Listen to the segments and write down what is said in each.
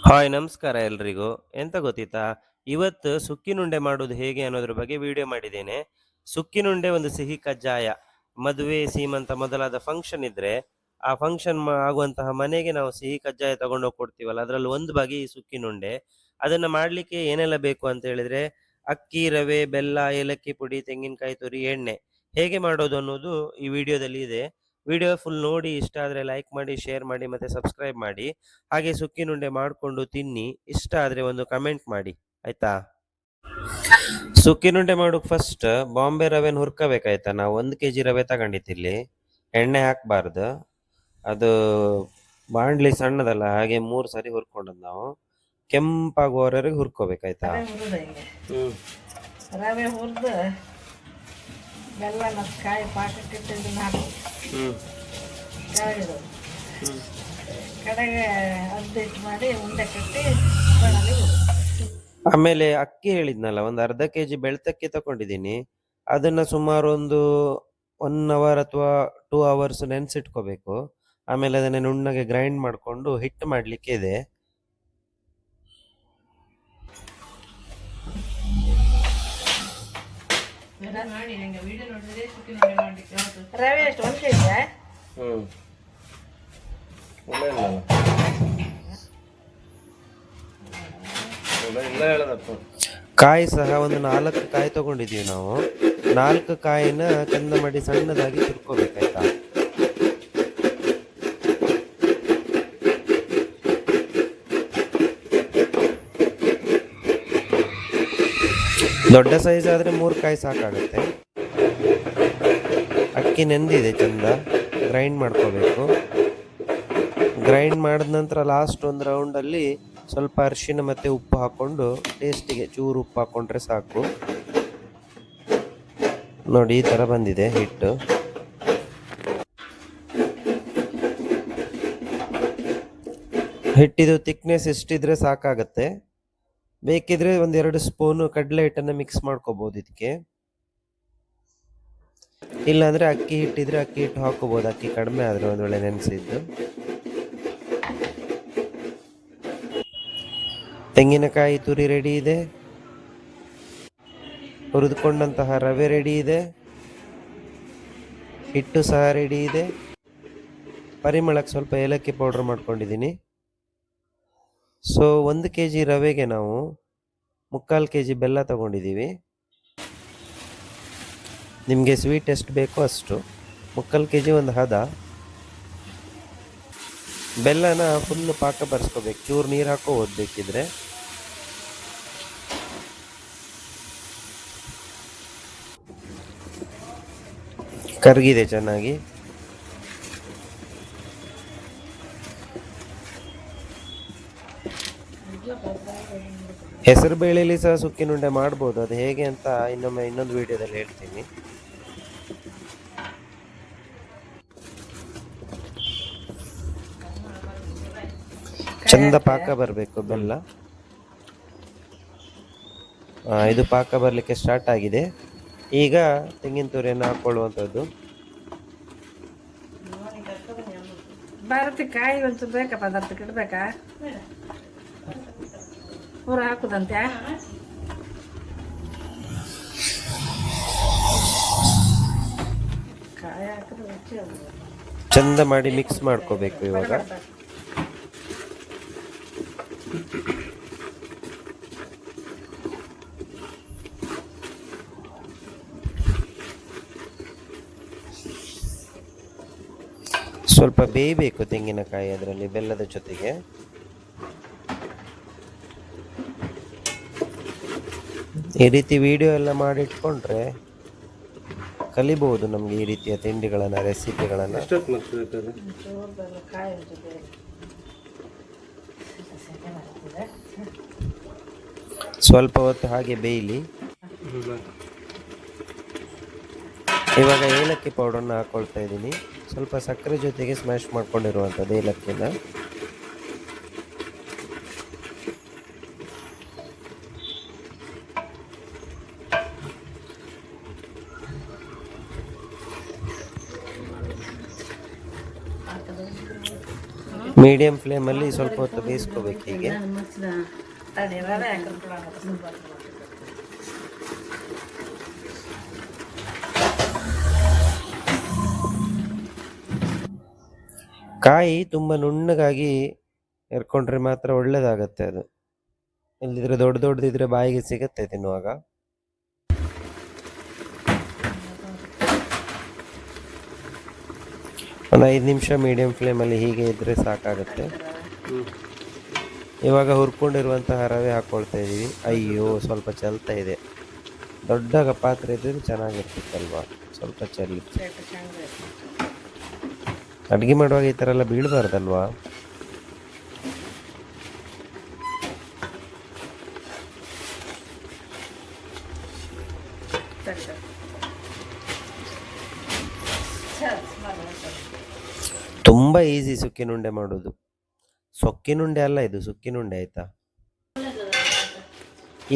Hi, ನಮಸ್ಕಾರ ಎಲ್ರಿಗೂ. ಎಂತ ಗೊತ್ತಿತ್ತಾ? ಇವತ್ತು ಸುಕ್ಕಿನುಂಡೆ ಮಾಡೋದು ಹೇಗೆ ಅನ್ನೋದ್ರ ಬಗ್ಗೆ ವಿಡಿಯೋ ಮಾಡಿದ್ದೇನೆ. ಸುಕ್ಕಿನುಂಡೆ ಒಂದು ಸಿಹಿ ಕಜ್ಜಾಯ. ಮದುವೆ, ಸೀಮಂತ ಮೊದಲಾದ ಫಂಕ್ಷನ್ ಇದ್ರೆ ಆ ಫಂಕ್ಷನ್ ಆಗುವಂತಹ ಮನೆಗೆ ನಾವು ಸಿಹಿ ಕಜ್ಜಾಯ ತಗೊಂಡೋಗಿ ಕೊಡ್ತೀವಲ್ಲ, ಅದರಲ್ಲಿ ಒಂದು ಬಗೆ ಈ ಸುಕ್ಕಿನುಂಡೆ ಅದನ್ನ ಮಾಡ್ಲಿಕ್ಕೆ ಏನೆಲ್ಲ ಬೇಕು ಅಂತ ಹೇಳಿದ್ರೆ, ಅಕ್ಕಿ, ರವೆ, ಬೆಲ್ಲ, ಏಲಕ್ಕಿ ಪುಡಿ, ತೆಂಗಿನಕಾಯಿ, ತುರಿ, ಎಣ್ಣೆ. ಹೇಗೆ ಮಾಡೋದು ಅನ್ನೋದು ಈ ವಿಡಿಯೋದಲ್ಲಿ ಇದೆ. ವಿಡಿಯೋ ಫುಲ್ ನೋಡಿ ಇಷ್ಟ ಆದರೆ ಲೈಕ್ ಮಾಡಿ ಶೇರ್ ಮಾಡಿ ಮತ್ತೆ ಸಬ್ಸ್ಕ್ರೈಬ್ ಮಾಡಿ. ಹಾಗೆ ಸುಕ್ಕಿನುಂಡೆ ಮಾಡಿಕೊಂಡು ತಿನ್ನಿ ಇಷ್ಟ ಆದರೆ ಒಂದು ಕಮೆಂಟ್ ಮಾಡಿ. ಆಯ್ತಾ? ಸುಕ್ಕಿನುಂಡೆ ಮಾಡೋಕೆ ಫಸ್ಟ್ ಬಾಂಬೆ ರವೆನ ಹುರ್ಕೋಬೇಕಾಯ್ತಾ? ನಾವು ಒಂದು ಕೆ ಜಿ ರವೆ ತಗೊಂಡಿತ್ತಿಲ್ಲಿ ಎಣ್ಣೆ ಹಾಕಬಾರ್ದು. ಅದು ಬಾಂಡ್ಲಿ ಸಣ್ಣದಲ್ಲ ಹಾಗೆ ಮೂರು ಸರಿ ಹುರ್ಕೊಂಡು ನಾವು ಕೆಂಪಾಗುವವರೆಗೆ ಹುರ್ಕೋಬೇಕಾಯ್ತಾ? ರವೆ ಹುರಿದು ಬೆಲ್ಲ ಮತ್ತು ಕಾಯಿ ಪಾಕಕ್ಕೆ ಹಾಕಿ ಕಡೆಗೆ ಮಾಡಿ ಉಂಡೆ ಕಟ್ಟಿ ಆಮೇಲೆ ಅಕ್ಕಿ ಹೇಳಿದ್ನಲ್ಲ ಒಂದು ಅರ್ಧ ಕೆ ಜಿ ಬೆಳ್ತಕ್ಕಿ ತಗೊಂಡಿದ್ದೀನಿ. ಅದನ್ನ ಸುಮಾರು ಒಂದು ಒನ್ ಅವರ್ ಅಥವಾ ಟೂ ಅವರ್ಸ್ ನೆನೆಸಿಟ್ಕೋಬೇಕು. ಆಮೇಲೆ ಅದನ್ನ ನುಣ್ಣಗೆ ಗ್ರೈಂಡ್ ಮಾಡಿಕೊಂಡು ಹಿಟ್ಟು ಮಾಡಲಿಕ್ಕೆ ಇದೆ. ರವೆ ಎಷ್ಟು? ಒಂದು ಕೆ ಜಿ ಕಾಯಿ ಸಹ ಒಂದು ನಾಲ್ಕು ಕಾಯಿ ತಗೊಂಡಿದ್ದೀವಿ ನಾವು. ನಾಲ್ಕು ಕಾಯಿನ ಚಂದ ಮಾಡಿ ಸಣ್ಣದಾಗಿ ತುರ್ಕೋಬೇಕಾಯ್ತಾ? ದೊಡ್ಡ ಸೈಜ್ ಆದ್ರೆ ಮೂರು ಕಾಯಿ ಸಾಕಾಗುತ್ತೆ. ಅಕ್ಕಿ ನೆಂದಿದೆ ಚಂದ. ಗ್ರೈಂಡ್ ಮಾಡ್ಕೋಬೇಕು. ಗ್ರೈಂಡ್ ಮಾಡಿದ ನಂತರ ಲಾಸ್ಟ್ ಒಂದು ರೌಂಡಲ್ಲಿ ಸ್ವಲ್ಪ ಅರಿಶಿನ ಮತ್ತೆ ಉಪ್ಪು ಹಾಕೊಂಡು ಟೇಸ್ಟಿಗೆ ಚೂರು ಉಪ್ಪು ಹಾಕೊಂಡ್ರೆ ಸಾಕು. ನೋಡಿ, ಈ ಥರ ಬಂದಿದೆ ಹಿಟ್ಟು. ಹಿಟ್ಟಿದು ತಿಕ್ನೆಸ್ ಎಷ್ಟಿದ್ರೆ ಸಾಕಾಗತ್ತೆ. ಬೇಕಿದ್ರೆ ಒಂದೆರಡು ಸ್ಪೂನು ಕಡಲೆ ಹಿಟ್ಟನ್ನು ಮಿಕ್ಸ್ ಮಾಡ್ಕೋಬೋದು ಇದಕ್ಕೆ. ಇಲ್ಲಾಂದ್ರೆ ಅಕ್ಕಿ ಹಿಟ್ಟಿದ್ರೆ ಅಕ್ಕಿ ಹಿಟ್ಟು ಹಾಕೋಬಹುದು ಅಕ್ಕಿ ಕಡಿಮೆ ಆದ್ರೆ ಒಂದ್ ವೇಳೆ ನೆನೆಸಿದ್ದು. ತೆಂಗಿನಕಾಯಿ ತುರಿ ರೆಡಿ ಇದೆ. ಹುರಿದುಕೊಂಡಂತಹ ರವೆ ರೆಡಿ ಇದೆ. ಹಿಟ್ಟು ಸಹ ರೆಡಿ ಇದೆ. ಪರಿಮಳಕ್ಕೆ ಸ್ವಲ್ಪ ಏಲಕ್ಕಿ ಪೌಡರ್ ಮಾಡ್ಕೊಂಡಿದ್ದೀನಿ. ಸೊ ಒಂದು ಕೆ ಜಿ ರವೆಗೆ ನಾವು ಮುಕ್ಕಾಲು ಕೆ ಜಿ ಬೆಲ್ಲ ತಗೊಂಡಿದ್ದೀವಿ. ನಿಮಗೆ ಸ್ವೀಟ್ ಎಷ್ಟು ಬೇಕೋ ಅಷ್ಟು ಮುಕ್ಕಾಲು ಕೆ ಜಿ ಒಂದು ಹದ. ಬೆಲ್ಲನ ಫುಲ್ ಪಾಕ ಬರ್ಸ್ಕೋಬೇಕು. ಚೂರು ನೀರು ಹಾಕೋ ಓದಬೇಕಿದ್ರೆ. ಕರಗಿದೆ ಚೆನ್ನಾಗಿ. ಹೆಸರು ಬೇಳೆಯಲ್ಲಿ ಸಹ ಸುಕ್ಕಿನುಂಡೆ ಮಾಡ್ಬೋದು. ಅದು ಹೇಗೆ ಅಂತ ಇನ್ನೊಮ್ಮೆ ಇನ್ನೊಂದು ವಿಡಿಯೋದಲ್ಲಿ ಹೇಳ್ತೀನಿ. ಚಂದ ಪಾಕ ಬರಬೇಕು ಬೆಲ್ಲ. ಇದು ಪಾಕ ಬರಲಿಕ್ಕೆ ಸ್ಟಾರ್ಟ್ ಆಗಿದೆ. ಈಗ ತೆಂಗಿನ ತುರಿಯನ್ನು ಹಾಕೊಳ್ಳುವಂಥದ್ದು. ಭಾರತಿ ಕಾಯಿ ಬೇಕಾ ಪದಾರ್ಥಕ್ಕೆ ಇಡ್ಬೇಕಾ? ಹಾಕುದಂತೆ. ಚಂದ ಮಾಡಿ ಮಿಕ್ಸ್ ಮಾಡ್ಕೋಬೇಕು ಇವಾಗ. ಸ್ವಲ್ಪ ಬೇಯಬೇಕು ತೆಂಗಿನಕಾಯಿ ಅದರಲ್ಲಿ ಬೆಲ್ಲದ ಜೊತೆಗೆ. ಈ ರೀತಿ ವಿಡಿಯೋ ಎಲ್ಲ ಮಾಡಿಟ್ಕೊಂಡ್ರೆ ಕಲಿಬಹುದು ನಮಗೆ ಈ ರೀತಿಯ ತಿಂಡಿಗಳನ್ನ ರೆಸಿಪಿಗಳನ್ನ ಒಂಚೂರು ಬೆಲ್ಲ ಕಾಯಿ ಒಂಚೂರು ಬೇರೆ ಸೆಕೆ ಮಾಡ್ತಿದೆ. ಸ್ವಲ್ಪ ಹೊತ್ತು ಹಾಗೆ ಬೇಯಲಿ. ಇವಾಗ ಏಲಕ್ಕಿ ಪೌಡರ್ನ ಹಾಕೊಳ್ತಾ ಇದ್ದೀನಿ. ಸ್ವಲ್ಪ ಸಕ್ಕರೆ ಜೊತೆಗೆ ಸ್ಮ್ಯಾಶ್ ಮಾಡ್ಕೊಂಡಿರುವಂಥದ್ದು ಏಲಕ್ಕಿನ. ಮೀಡಿಯಂ ಫ್ಲೇಮಲ್ಲಿ ಸ್ವಲ್ಪ ಹೊತ್ತು ಬೇಯಿಸ್ಕೋಬೇಕು ಹೀಗೆ. ಕಾಯಿ ತುಂಬ ನುಣ್ಣಗಾಗಿ ಎರ್ಕೊಂಡ್ರೆ ಮಾತ್ರ ಒಳ್ಳೇದಾಗತ್ತೆ ಅದು. ಇಲ್ಲಿದ್ರೆ ದೊಡ್ಡ ದೊಡ್ಡದಿದ್ರೆ ಬಾಯಿಗೆ ಸಿಗತ್ತೆ ತಿನ್ನುವಾಗ. ಒಂದು ಐದು ನಿಮಿಷ ಮೀಡಿಯಂ ಫ್ಲೇಮಲ್ಲಿ ಹೀಗೆ ಇದ್ರೆ ಸಾಕಾಗುತ್ತೆ. ಇವಾಗ ಹುರ್ಕೊಂಡಿರುವಂತಹ ರವೆ ಹಾಕ್ಕೊಳ್ತಾ ಇದ್ದೀವಿ ಅಯ್ಯೋ, ಸ್ವಲ್ಪ ಚಲ್ತಾ ಇದೆ. ದೊಡ್ಡ ಪಾತ್ರೆ ಇದ್ರೆ ಚೆನ್ನಾಗಿರ್ತಿತ್ತಲ್ವಾ? ಸ್ವಲ್ಪ ಚಲಿ ಚೇಟು ಶೇಂಗಾ ಅಡುಗೆ ಮಾಡುವಾಗ ಈ ಥರ ಎಲ್ಲ ಬೀಳಬಾರ್ದಲ್ವಾ. ತುಂಬ ಈಸಿ ಸುಕ್ಕಿನುಂಡೆ ಮಾಡೋದು ಸೊಕ್ಕಿನುಂಡೆ ಅಲ್ಲ ಇದು ಸುಕ್ಕಿನುಂಡೆ ಆಯ್ತಾ?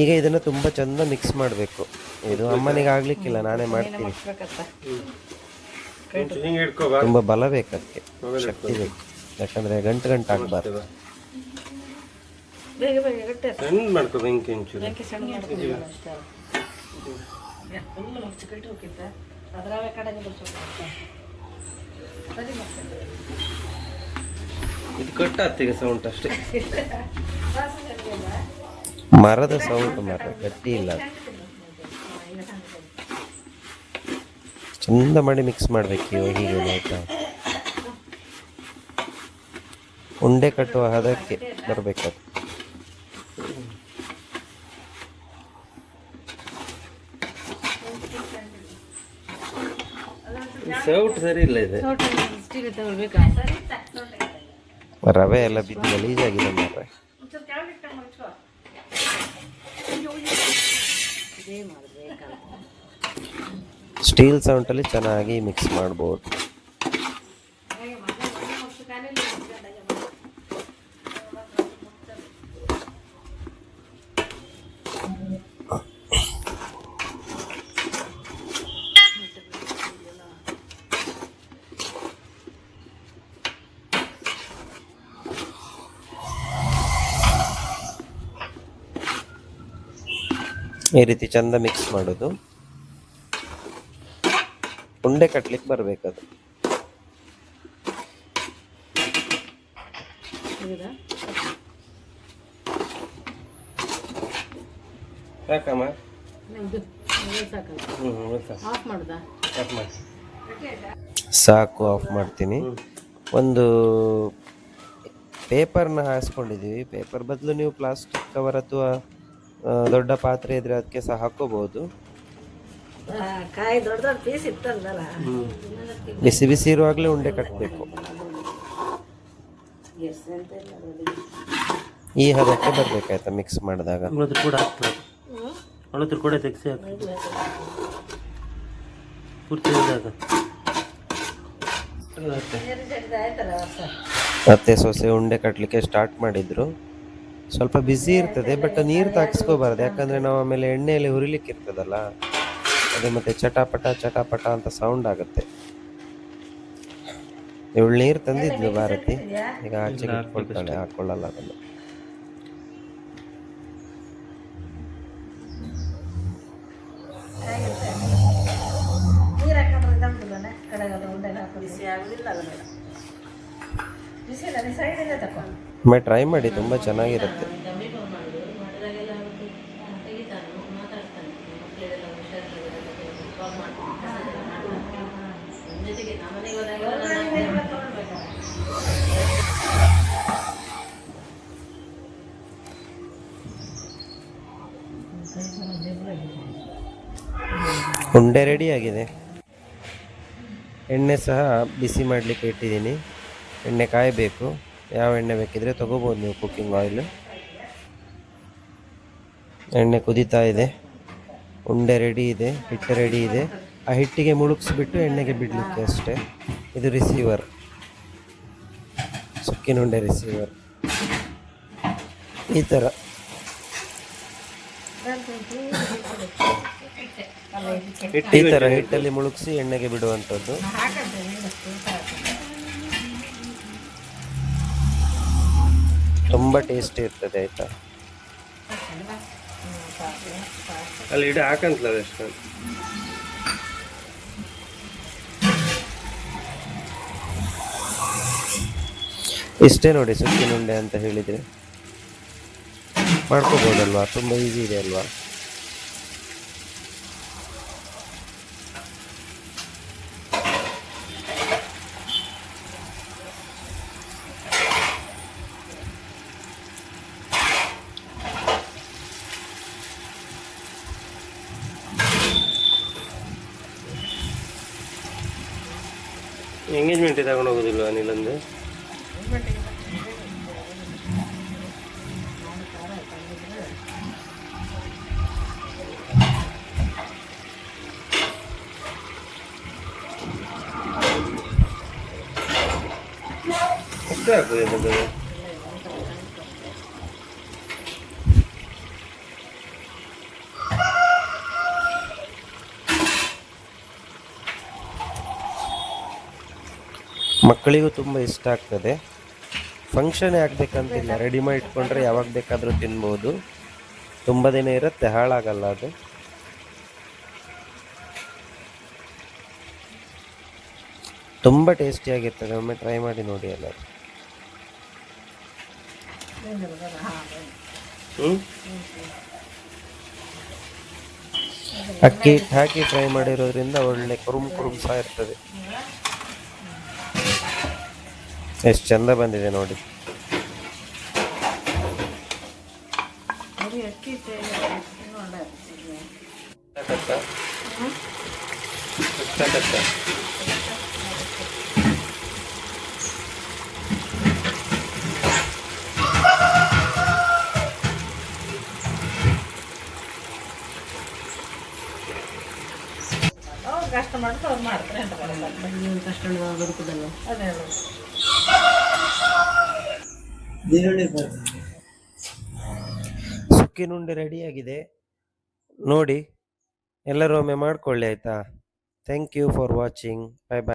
ಈಗ ಇದನ್ನ ತುಂಬ ಚಂದ ಮಿಕ್ಸ್ ಮಾಡಬೇಕು. ಇದು ಅಮ್ಮನಿಗೆ ಆಗ್ಲಿಕ್ಕಿಲ್ಲ ನಾನೇ ಮಾಡ್ತೀನಿ. ತುಂಬಾ ಬಲ ಬೇಕಕ್ಕೆ ಶಕ್ತಿ ಬೇಕು. ಯಾಕಂದ್ರೆ ಗಂಟು ಗಂಟು ಆಗ್ಬಾರ್ದು. ಬೇಗ ಬೇಗ ಗಟ್ಟಿ ಕಟ್ ಇದು ಕಟ್ಟಾಗ್ತೀಗ ಸೌಂಡ್ ಅಷ್ಟೇ. ಮರದ ಸೌಂಡ್ ಮರ ಗಟ್ಟಿ ಇಲ್ಲ. ಚಂದ ಮಾಡಿ ಮಿಕ್ಸ್ ಮಾಡ್ಬೇಕು ಹೀಗೆ ಆಯ್ತಾ ಉಂಡೆ ಕಟ್ಟುವ ಹದಕ್ಕೆ ಬರಬೇಕದು ಸೌಟ್ ಸರಿ ಇಲ್ಲ ಇದೆ. ಸ್ಟೀಲ್ ತಗೊಳ್ಬೇಕಾ? ರವೆ ಎಲ್ಲ ಬಿದ್ದು ಗಲೀಜಾಗಿದೆ ಮಾಡ್ಬೇಕಲ್ಲ ಸ್ಟೀಲ್ ಸೌಂಟಲ್ಲಿ ಚೆನ್ನಾಗಿ ಮಿಕ್ಸ್ ಮಾಡ್ಬೋದು. ಈ ರೀತಿ ಚಂದ ಮಿಕ್ಸ್ ಮಾಡೋದು. ಉಂಡೆ ಕಟ್ಲಿಕ್ಕೆ ಬರಬೇಕದು. ಸಾಕಮ್ಮ? ಸಾಕು. ಆಫ್ ಮಾಡ್ತೀನಿ. ಒಂದು ಪೇಪರ್ನ ಹಾಸ್ಕೊಂಡಿದ್ದೀವಿ ಪೇಪರ್ ಬದಲು ನೀವು ಪ್ಲಾಸ್ಟಿಕ್ ಕವರ್ ಅಥವಾ ದೊಡ್ಡ ಪಾತ್ರೆ ಇದ್ರೆ ಅದಕ್ಕೆ ಸಹ ಹಾಕೋಬಹುದು ಕಾಯಿ ದೊಡ್ಡ ದೊಡ್ಡ ಪೀಸ್ ಇತ್ತಲ್ಲ ಬಿಸಿ ಬಿಸಿ ಇರುವಾಗಲೇ ಉಂಡೆ ಕಟ್ಟಬೇಕು ಈ ಹದಕ್ಕೆ ಬರ್ಬೇಕಾಯ್ತಾ ಮಿಕ್ಸ್ ಮಾಡಿದಾಗ? ಕೂಡ ಹಾಕ್ತಾರೆ ಕೂಡ ತೆಗ್ಸಿ ಹಾಕಿ ಪೂರ್ತಿ ಇದಾಗ ಮತ್ತೆ ಸೊಸೆ ಉಂಡೆ ಕಟ್ಟಲಿಕ್ಕೆ ಸ್ಟಾರ್ಟ್ ಮಾಡಿದ್ರು. ಸ್ವಲ್ಪ ಬಿಸಿ ಇರ್ತದೆ ಬಟ್ ನೀರು ತಾಗಿಸ್ಕೋಬಾರ್ದು. ಯಾಕಂದ್ರೆ ನಾವು ಆಮೇಲೆ ಎಣ್ಣೆಯಲ್ಲಿ ಹುರಿಲಿಕ್ಕೆ ಇರ್ತದಲ್ಲ ಅದು ಮತ್ತೆ ಚಟಾಪಟ ಚಟಾಪಟ ಅಂತ ಸೌಂಡ್ ಆಗುತ್ತೆ. ಇವಳು ನೀರು ತಂದಿದ್ಲು ಭಾರತಿ. ಈಗ ಆಚೆ ಇಟ್ಕೊಳ್ತಾಳೆ ಹಾಕೊಳ್ಳಲ್ಲ ಅದನ್ನು. ಮೈ ಒಮ್ಮೆ ಟ್ರೈ ಮಾಡಿ ತುಂಬ ಚೆನ್ನಾಗಿರುತ್ತೆ. ಉಂಡೆ ಆಗಿದೆ. ಎಣ್ಣೆ ಸಹ ಬಿಸಿ ಮಾಡಲಿಕ್ಕೆ ಇಟ್ಟಿದ್ದೀನಿ. ಎಣ್ಣೆ ಕಾಯಬೇಕು. ಯಾವ ಎಣ್ಣೆ ಬೇಕಿದ್ರೆ ತಗೋಬೋದು ನೀವು ಕುಕ್ಕಿಂಗ್ ಆಯಿಲು ಎಣ್ಣೆ ಕುದೀತಾ ಇದೆ. ಉಂಡೆ ರೆಡಿ ಇದೆ, ಹಿಟ್ಟು ರೆಡಿ ಇದೆ. ಆ ಹಿಟ್ಟಿಗೆ ಮುಳುಗಿಸ್ಬಿಟ್ಟು ಎಣ್ಣೆಗೆ ಬಿಡಲಿಕ್ಕೆ ಅಷ್ಟೇ. ಇದು ರಿಸೀವರ್ ಸುಕ್ಕಿನ ಉಂಡೆ ರಿಸೀವರ್ ಈ ಥರ ಈ ಥರ ಹಿಟ್ಟಲ್ಲಿ ಮುಳುಗಿಸಿ ಎಣ್ಣೆಗೆ ಬಿಡುವಂಥದ್ದು. ತುಂಬ ಟೇಸ್ಟಿ ಇರ್ತದೆ ಆಯ್ತಾ? ಅಲ್ಲಿ ಇಡ ಹಾಕಂತಲ್ಲ ಎಷ್ಟು ಇಷ್ಟೇ ನೋಡಿ ಸುತ್ತಿನುಂಡೆ ಅಂತ ಹೇಳಿದ್ರೆ. ಮಾಡ್ಕೋಬೋದಲ್ವಾ? ತುಂಬ ಈಸಿ ಇದೆ ಅಲ್ವಾ? ಎಂಗೇಜ್ಮೆಂಟ್ ತಗೊಂಡು ಹೋಗೋದಿಲ್ವಾ ಮಕ್ಕಳಿಗೂ ತುಂಬ ಇಷ್ಟ ಆಗ್ತದೆ. ಫಂಕ್ಷನ್ ಆಗಬೇಕಂತಿಲ್ಲ. ರೆಡಿ ಮಾಡಿ ಇಟ್ಕೊಂಡ್ರೆ ಯಾವಾಗ ಬೇಕಾದರೂ ತಿನ್ಬೋದು. ತುಂಬ ದಿನ ಇರುತ್ತೆ, ಹಾಳಾಗಲ್ಲ ಅದು. ತುಂಬ ಟೇಸ್ಟಿಯಾಗಿರ್ತದೆ ಒಮ್ಮೆ ಟ್ರೈ ಮಾಡಿ ನೋಡಿ ಎಲ್ಲರೂ? ಅಕ್ಕಿ ಹಾಕಿ ಫ್ರೈ ಮಾಡಿರೋದ್ರಿಂದ ಒಳ್ಳೆ ಕುರುಮ್ ಸಹ ಇರ್ತದೆ. ಎಷ್ಟು ಚಂದ ಬಂದಿದೆ ನೋಡಿ. ಕಷ್ಟ ಮಾಡಿದ್ರು ಅವ್ರು ಮಾಡ್ತಾರೆ ಅಂತ ಬರೋಲ್ಲ ಕಷ್ಟ ಬದುಕುದಲ್ಲ ಅದೇ ಹೇಳೋದು ಸುಕ್ಕಿನುಂಡೆ ರೆಡಿಯಾಗಿದೆ. ನೋಡಿ ಎಲ್ಲರೂ ಒಮ್ಮೆ ಮಾಡ್ಕೊಳ್ಳಿ ಆಯ್ತಾ? Thank you for watching bye bye